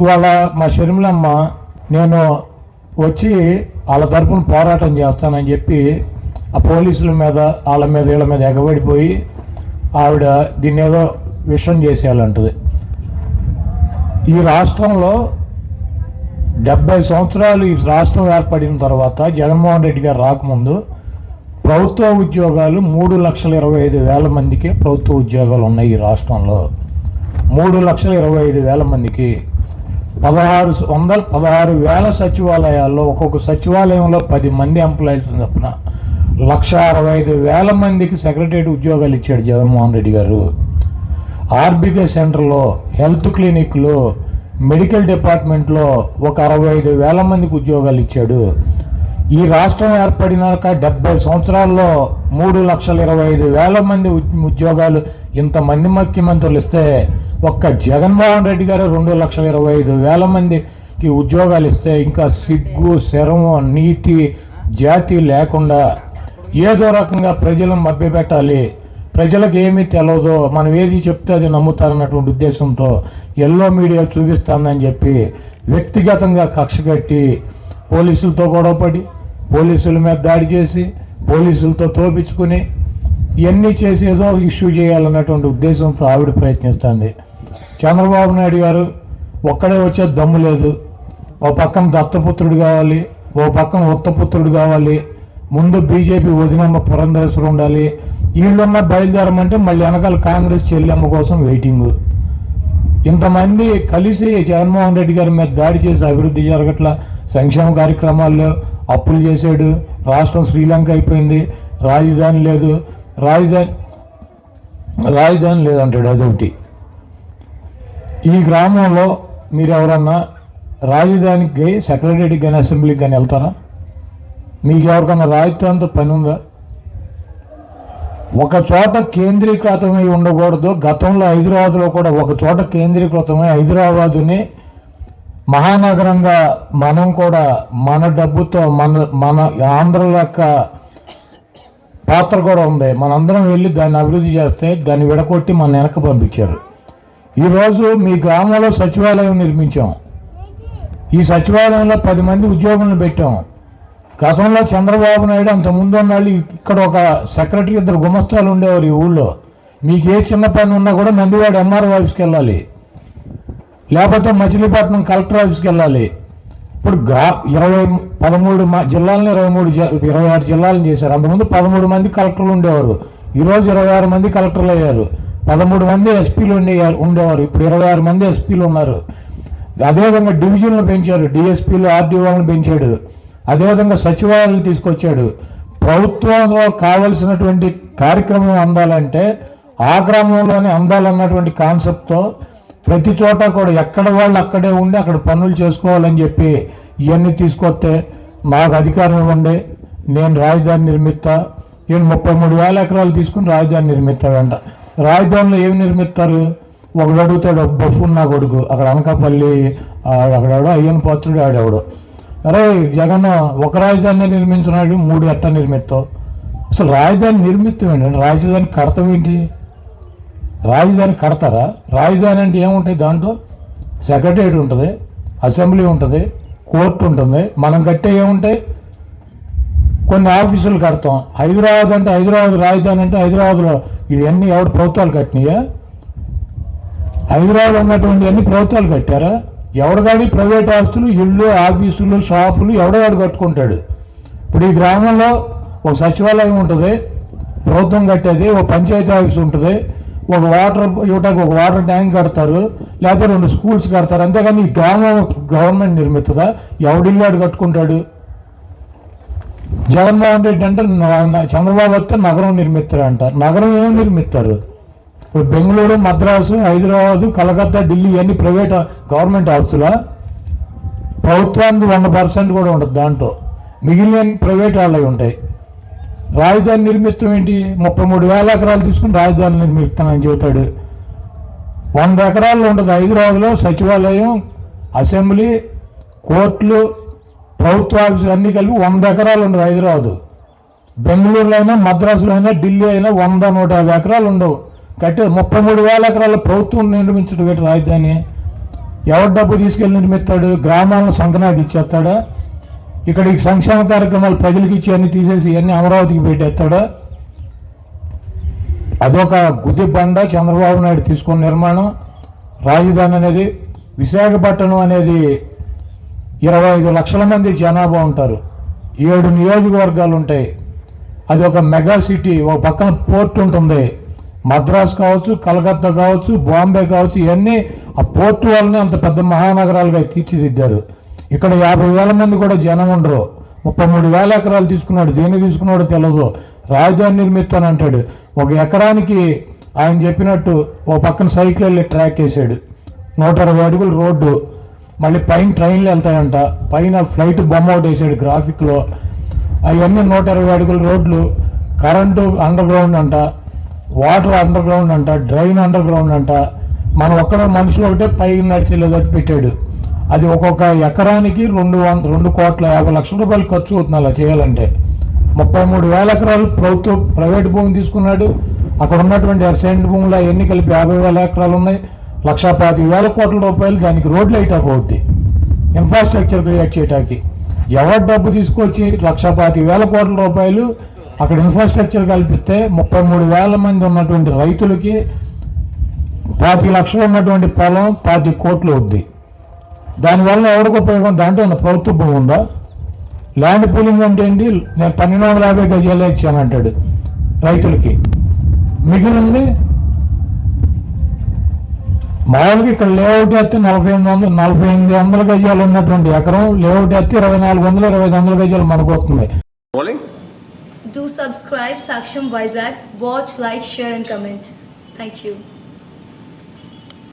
ఇవాళ మా షర్మిలమ్మ నేను వచ్చి వాళ్ళ తరఫున పోరాటం చేస్తానని చెప్పి ఆ పోలీసుల మీద వాళ్ళ మీద వీళ్ళ మీద ఎగబడిపోయి ఆవిడ దీన్ని ఏదో విషయం చేసేయాలంటది. ఈ రాష్ట్రంలో డెబ్బై సంవత్సరాలు ఈ రాష్ట్రం ఏర్పడిన తర్వాత జగన్మోహన్ రెడ్డి గారు రాకముందు ప్రభుత్వ ఉద్యోగాలు మూడు లక్షల ఇరవై ఐదు వేల మందికి ప్రభుత్వ ఉద్యోగాలు ఉన్నాయి ఈ రాష్ట్రంలో. మూడు లక్షల ఇరవై ఐదు వేల మందికి పదహారు వందల పదహారు వేల సచివాలయాల్లో ఒక్కొక్క సచివాలయంలో పది మంది ఎంప్లాయీస్ చొప్పున లక్ష అరవై ఐదు వేల మందికి సెక్రటరీ ఉద్యోగాలు ఇచ్చాడు జగన్మోహన్ రెడ్డి గారు. ఆర్బికే సెంటర్లో హెల్త్ క్లినిక్లో మెడికల్ డిపార్ట్మెంట్లో ఒక అరవై ఐదు వేల మందికి ఉద్యోగాలు ఇచ్చాడు. ఈ రాష్ట్రం ఏర్పడినాక డెబ్బై సంవత్సరాల్లో మూడు లక్షల ఇరవై ఐదు వేల మంది ఉద్యోగాలు ఇంతమంది ముఖ్యమంత్రులు ఇస్తే ఒక్క జగన్మోహన్ రెడ్డి గారు రెండు లక్షల ఇరవై ఐదు వేల మందికి ఉద్యోగాలు ఇస్తే ఇంకా సిగ్గు శరము నీతి జాతి లేకుండా ఏదో రకంగా ప్రజలను మభ్యపెట్టాలి. ప్రజలకు ఏమీ తెలియదు మనం ఏది చెప్తే అది నమ్ముతారన్నటువంటి ఉద్దేశంతో ఎల్లో మీడియా చూపిస్తానని చెప్పి వ్యక్తిగతంగా కక్ష కట్టి పోలీసులతో గొడవపడి పోలీసుల మీద దాడి చేసి పోలీసులతో తోపించుకుని ఇవన్నీ చేసి ఏదో ఇష్యూ చేయాలన్నటువంటి ఉద్దేశంతో ఆవిడ ప్రయత్నిస్తుంది. చంద్రబాబు నాయుడు గారు ఒక్కడే వచ్చే దమ్ము లేదు. ఓ పక్కన దత్తపుత్రుడు కావాలి ఓ పక్కన ఉత్తపుత్రుడు కావాలి ముందు బీజేపీ వదినమ్మ పురంధరేశ్వరు ఉండాలి వీళ్ళున్న బయలుదేరమంటే మళ్ళీ వెనకాల కాంగ్రెస్ చెల్లెమ్మ కోసం వెయిటింగ్. ఇంతమంది కలిసి జగన్మోహన్ రెడ్డి గారి మీద దాడి చేసి అభివృద్ధి జరగట్ల సంక్షేమ కార్యక్రమాల్లో అప్పులు చేశాడు. రాష్ట్రం శ్రీలంక అయిపోయింది. రాజధాని లేదు. రాజధాని రాజధాని లేదంటాడు అదొకటి. ఈ గ్రామంలో మీరు ఎవరన్నా రాజధానికి సెక్రటరీకి కానీ అసెంబ్లీకి కానీ వెళ్తారా? మీకు ఎవరికన్నా రాజధానితో పని ఉందా? ఒక చోట కేంద్రీకృతమై ఉండకూడదు. గతంలో హైదరాబాద్లో కూడా ఒక చోట కేంద్రీకృతమై హైదరాబాదుని మహానగరంగా మనం కూడా మన డబ్బుతో మన మన ఆంధ్ర యొక్క పాత్ర కూడా ఉంది. మనందరం వెళ్ళి దాన్ని అభివృద్ధి చేస్తే దాన్ని విడగొట్టి మన వెనక పంపించారు. ఈరోజు మీ గ్రామంలో సచివాలయం నిర్మించాం. ఈ సచివాలయంలో పది మంది ఉద్యోగులను పెట్టాం. గతంలో చంద్రబాబు నాయుడు అంత ముందు ఉన్నాళ్ళు ఇక్కడ ఒక సెక్రటరీ ఇద్దరు గుమస్తాలు ఉండేవారు ఈ ఊళ్ళో. మీకు ఏ చిన్న పని ఉన్నా కూడా నందివాడు ఎంఆర్ఓ ఆఫీస్కి వెళ్ళాలి. లేకపోతే మచిలీపట్నం కలెక్టర్ ఆఫీస్కి వెళ్ళాలి. ఇప్పుడు గ్రా ఇరవై పదమూడు జిల్లాలను ఇరవై మూడు ఇరవై ఆరు జిల్లాలను చేశారు. అంతకుముందు పదమూడు మంది కలెక్టర్లు ఉండేవారు. ఈరోజు ఇరవై ఆరు మంది కలెక్టర్లు అయ్యారు. పదమూడు మంది ఎస్పీలు ఉండే ఉండేవారు. ఇప్పుడు ఇరవై ఆరు మంది ఎస్పీలు ఉన్నారు. అదేవిధంగా డివిజన్లు పెంచారు డిఎస్పీలు ఆర్డీఓలను పెంచాడు. అదేవిధంగా సచివాలయాలు తీసుకొచ్చాడు. ప్రభుత్వంలో కావలసినటువంటి కార్యక్రమం అందాలంటే ఆ గ్రామంలోనే అందాలన్నటువంటి కాన్సెప్ట్తో ప్రతి చోట కూడా ఎక్కడ వాళ్ళు అక్కడే ఉండి అక్కడ పనులు చేసుకోవాలని చెప్పి ఇవన్నీ తీసుకొస్తే మాకు అధికారం ఇవ్వండి. నేను రాజధాని నిర్మిస్తా. నేను ముప్పై మూడు వేల ఎకరాలు తీసుకుని రాజధాని నిర్మిస్తాడంట. రాజధానిలో ఏమి నిర్మిస్తారు? ఒకడు అడుగుతాడు బఫున్ నా కొడుకు. అక్కడ అనకాపల్లి ఆ, అక్కడెవడో అయ్యన్ పాత్రుడు ఆడెవడు. అరే జగన్ ఒక రాజధాని నిర్మించినాడు మూడు ఎట్ట నిర్మిస్తావు? అసలు రాజధాని నిర్మిత్తం ఏంటంటే రాజధాని కడతం ఏంటి? రాజధాని కడతారా? రాజధాని అంటే ఏముంటాయి దాంట్లో? సెక్రటరేట్ ఉంటుంది అసెంబ్లీ ఉంటుంది కోర్టు ఉంటుంది. మనం కట్టే ఏముంటాయి? కొన్ని ఆఫీసులు కడతాం. హైదరాబాద్ అంటే హైదరాబాద్ రాజధాని అంటే హైదరాబాద్లో ఇవన్నీ ఎవడు ప్రభుత్వాలు కట్టినాయా? హైదరాబాద్ ఉన్నటువంటి అన్ని ప్రభుత్వాలు కట్టారా? ఎవడు కానీ ప్రైవేట్ ఆస్తులు ఇళ్ళు ఆఫీసులు షాపులు ఎవడగాడు కట్టుకుంటాడు. ఇప్పుడు ఈ గ్రామంలో ఒక సచివాలయం ఉంటుంది. ప్రభుత్వం కట్టేది ఒక పంచాయతీ ఆఫీస్ ఉంటుంది. ఒక వాటర్ ఇవ్వటానికి ఒక వాటర్ ట్యాంక్ కడతారు లేకపోతే రెండు స్కూల్స్ కడతారు. అంతేగాని ఈ గ్రామం గవర్నమెంట్ నిర్మిస్తుందా ఎవడిల్లు ఆడు కట్టుకుంటాడు? జగన్మోహన్ రెడ్డి అంటే చంద్రబాబు వస్తే నగరం నిర్మిస్తారు అంటారు. నగరం ఏమి నిర్మిస్తారు? ఇప్పుడు బెంగళూరు మద్రాసు హైదరాబాదు కలకత్తా ఢిల్లీ ఇవన్నీ ప్రైవేట్ గవర్నమెంట్ ఆస్తులా? ప్రభుత్వానికి వంద పర్సెంట్ కూడా ఉండదు దాంట్లో. మిగిలిన ప్రైవేట్ వాళ్ళవి ఉంటాయి. రాజధాని నిర్మిస్తాం ఏంటి? ముప్పై మూడు వేల ఎకరాలు తీసుకుని రాజధాని నిర్మిస్తానని చెబుతాడు. వంద ఎకరాల్లో ఉండదు. హైదరాబాద్లో సచివాలయం అసెంబ్లీ కోర్టులు ప్రభుత్వ ఆఫీసులు అన్నీ కలిపి వంద ఎకరాలు ఉండదు హైదరాబాదు. బెంగళూరులో అయినా మద్రాసులో అయినా ఢిల్లీ అయినా వంద నూట యాభై ఎకరాలు ఉండవు. కట్టే ముప్పై మూడు వేల ఎకరాల ప్రభుత్వం నిర్మించడం రాజధాని ఎవరు డబ్బు తీసుకెళ్ళి నిర్మిస్తాడు? గ్రామాలను సంకనాకి ఇచ్చేస్తాడా? ఇక్కడ ఈ సంక్షేమ కార్యక్రమాలు ప్రజలకు ఇచ్చి అన్ని తీసేసి ఇవన్నీ అమరావతికి పెట్టేస్తాడా? అదొక గుది బండ చంద్రబాబు నాయుడు తీసుకున్న నిర్మాణం. రాజధాని అనేది విశాఖపట్నం అనేది ఇరవై ఐదు లక్షల మంది జనాభా ఉంటారు. ఏడు నియోజకవర్గాలు ఉంటాయి. అది ఒక మెగా సిటీ ఒక పక్కన పోర్ట్ ఉంటుంది. మద్రాస్ కావచ్చు కలకత్తా కావచ్చు బాంబే కావచ్చు ఇవన్నీ ఆ పోర్టు వల్లనే అంత పెద్ద మహానగరాలుగా తీర్చిదిద్దారు. ఇక్కడ యాభై వేల మంది కూడా జనం ఉండరు. ముప్పై మూడు వేల ఎకరాలు తీసుకున్నాడు. దేన్ని తీసుకున్నాడో తెలియదు రాజధాని నిర్మిస్తానంటాడు ఒక ఎకరానికి ఆయన చెప్పినట్టు ఓ పక్కన సైకిల్ వెళ్ళి ట్రాక్ వేసాడు నూట అరవై అడుగులు రోడ్డు. మళ్ళీ పైన ట్రైన్లు వెళ్తాయంట. పైన ఫ్లైట్ బొమ్మ ఒకటి వేసాడు గ్రాఫిక్లో అవన్నీ నూట ఇరవై అడుగుల రోడ్లు. కరెంటు అండర్ గ్రౌండ్ అంట. వాటర్ అండర్ గ్రౌండ్ అంట. డ్రైన్ అండర్ గ్రౌండ్ అంట. మనం ఒక్కడ మనుషులు ఒకటే పైకి నడిచేలేదట్టు పెట్టాడు. అది ఒక్కొక్క ఎకరానికి రెండు వంద రెండు కోట్ల యాభై లక్షల రూపాయలు ఖర్చు అవుతుంది అలా చేయాలంటే. ముప్పై మూడు వేల ఎకరాలు ప్రభుత్వ ప్రైవేట్ భూమి తీసుకున్నాడు. అక్కడ ఉన్నటువంటి అసైన్ భూములు అవన్నీ కలిపి యాభై వేల ఎకరాలు ఉన్నాయి. లక్షా పాతి వేల కోట్ల రూపాయలు దానికి రోడ్లు అయిటాకు అవుద్ది. ఇన్ఫ్రాస్ట్రక్చర్ క్రియేట్ చేయడానికి ఎవరు డబ్బు తీసుకొచ్చి లక్ష పాతి వేల కోట్ల రూపాయలు అక్కడ ఇన్ఫ్రాస్ట్రక్చర్ కల్పిస్తే ముప్పై మూడు వేల మంది ఉన్నటువంటి రైతులకి పాతి లక్షలు ఉన్నటువంటి పొలం పాతి కోట్లు అవుద్ది. దానివల్ల ఎవరికి ఉపయోగం దాంట్లో ఉన్న ప్రభుత్వ భూమి ఉందా ల్యాండ్ పూలింగ్ అంటే ఏంటి నేను పన్నెండు వందల యాభై గజాలే ఇచ్చానంటాడు రైతులకి మిగిలింది మామూలుగా ఇక్కడ లేఅవుట్ వేస్తే నలభై ఎనిమిది వందలు నలభై ఎనిమిది వందల గజాలు ఉన్నటువంటి ఎకరం లేఅవుట్ వేస్తే ఇరవై నాలుగు వందలు ఇరవై ఐదు వందల గజాలు మనకు వస్తుంది? Do subscribe Saksham Vizag. Watch, like, share, and comment. Thank you.